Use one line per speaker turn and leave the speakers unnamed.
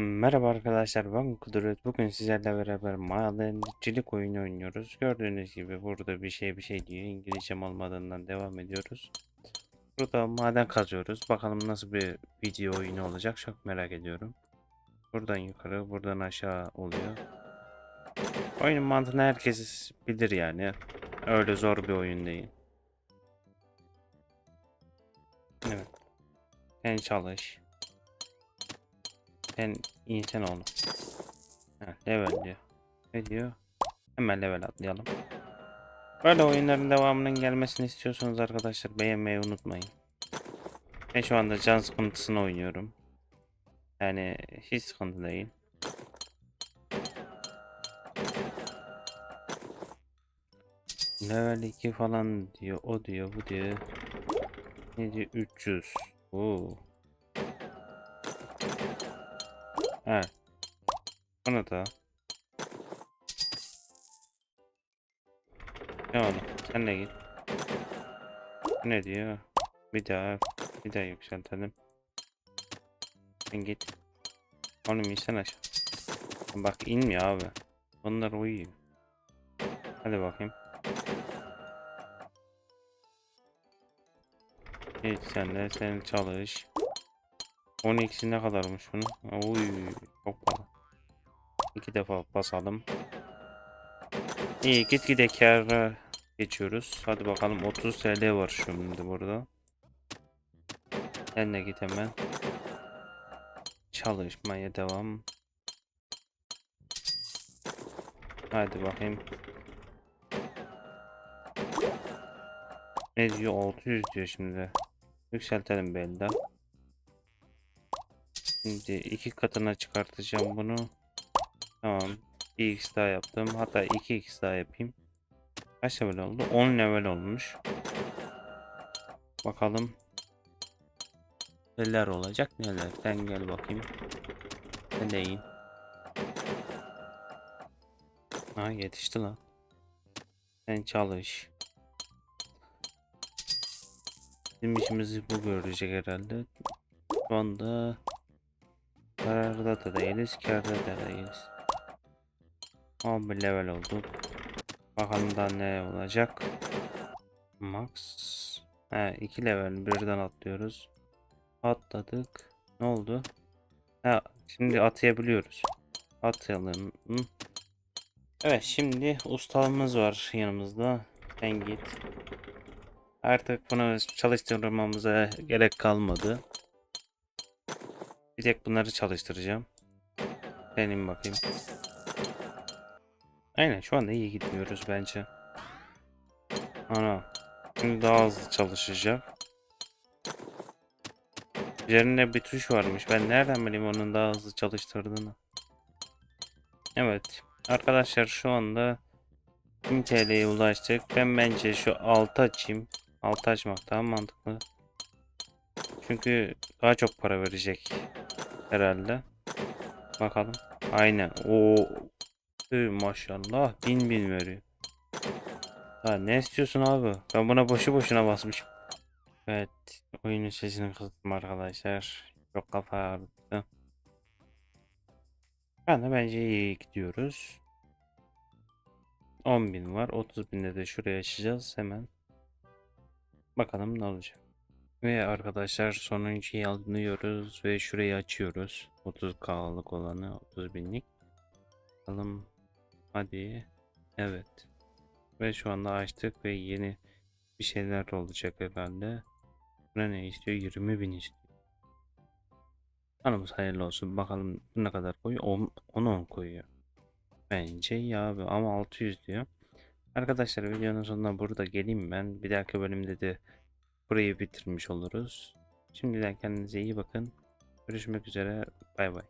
Merhaba arkadaşlar ben Kudret. Bugün sizlerle beraber madencilik oyunu oynuyoruz. Gördüğünüz gibi burada bir şey bir şey diyor. İngilizcem olmadığından devam ediyoruz. Burada maden kazıyoruz. Bakalım nasıl bir video oyunu olacak çok merak ediyorum. Buradan yukarı buradan aşağı oluyor. Oyunun mantığını herkes bilir yani. Öyle zor bir oyun değil. Evet. Sen çalış. Sen insan ol. Level diyor. Ne diyor? Hemen level atlayalım. Böyle oyunların devamının gelmesini istiyorsanız arkadaşlar beğenmeyi unutmayın. Ben şu anda can sıkıntısını oynuyorum. Yani hiç sıkıntı değil. Level 2 falan diyor. O diyor, bu diyor. Ne diyor? 300. Oo. Ha. Bunu da. Ne oğlum? Sen de git. Ne diyor? Bir daha. Bir daha yükseltelim. Sen git. Oğlum insan aşağı. Bak inmiyor abi. Onlar uyuyor. Hadi bakayım. Git sen de sen çalış. 12'si ne kadarmış bunun? Uy çok pahalı. İki defa basalım. İyi gitgide kâra geçiyoruz. Hadi bakalım 30 TL var şimdi burada. Sen de git hemen. Çalışmaya devam. Hadi bakayım. Ne diyor? 600 diyor şimdi. Yükseltelim belli. Şimdi iki katına çıkartacağım bunu. Tamam. 1x daha yaptım. Hatta 2x daha yapayım. Kaç level oldu? 10 level olmuş. Bakalım. Neler olacak neler. Sen gel bakayım. Sen de in. Ha yetişti lan. Sen çalış. Bizim işimizi bu görecek herhalde. Şu anda Zararda da değiliz, kârda da değiliz. 11 level olduk. Bakalım da ne olacak. Max. He 2 level birden atlıyoruz. Atladık. Ne oldu? Ha şimdi atayabiliyoruz. Atayalım. Evet şimdi ustalığımız var yanımızda. Sen git. Artık bunu çalıştırmamıza gerek kalmadı. Bir tek bunları çalıştıracağım. Benim bakayım. Aynen şu anda iyi gidiyoruz bence. Ana. Şimdi daha hızlı çalışacak. Üzerinde bir tuş varmış. Ben nereden bileyim onun daha hızlı çalıştırdığını. Evet. Arkadaşlar şu anda 1000 TL'ye ulaştık. Ben bence şu altı açayım. Altı açmak daha mantıklı. Çünkü daha çok para verecek herhalde. Bakalım. Aynen. O maşallah bin bin veriyor. Ha, ne istiyorsun abi? Ben buna boşu boşuna basmışım. Evet. Oyunun sesini kıstım arkadaşlar. Çok kafa ağrıttı. Ben de bence iyi gidiyoruz. 10.000 var. 30.000'de de şuraya açacağız hemen. Bakalım ne olacak. Ve arkadaşlar sonuncuyu alıyoruz ve şurayı açıyoruz. 30k'lık olanı 30 binlik. Bakalım. Hadi. Evet. Ve şu anda açtık ve yeni bir şeyler olacak herhalde. Buna ne istiyor? 20 bin istiyor. Hanımız hayırlı olsun. Bakalım ne kadar koyuyor? 10, 10 koyuyor. Bence abi ama 600 diyor. Arkadaşlar videonun sonuna burada geleyim ben. Bir dahaki bölümde de burayı bitirmiş oluruz. Şimdiden kendinize iyi bakın. Görüşmek üzere. Bay bay.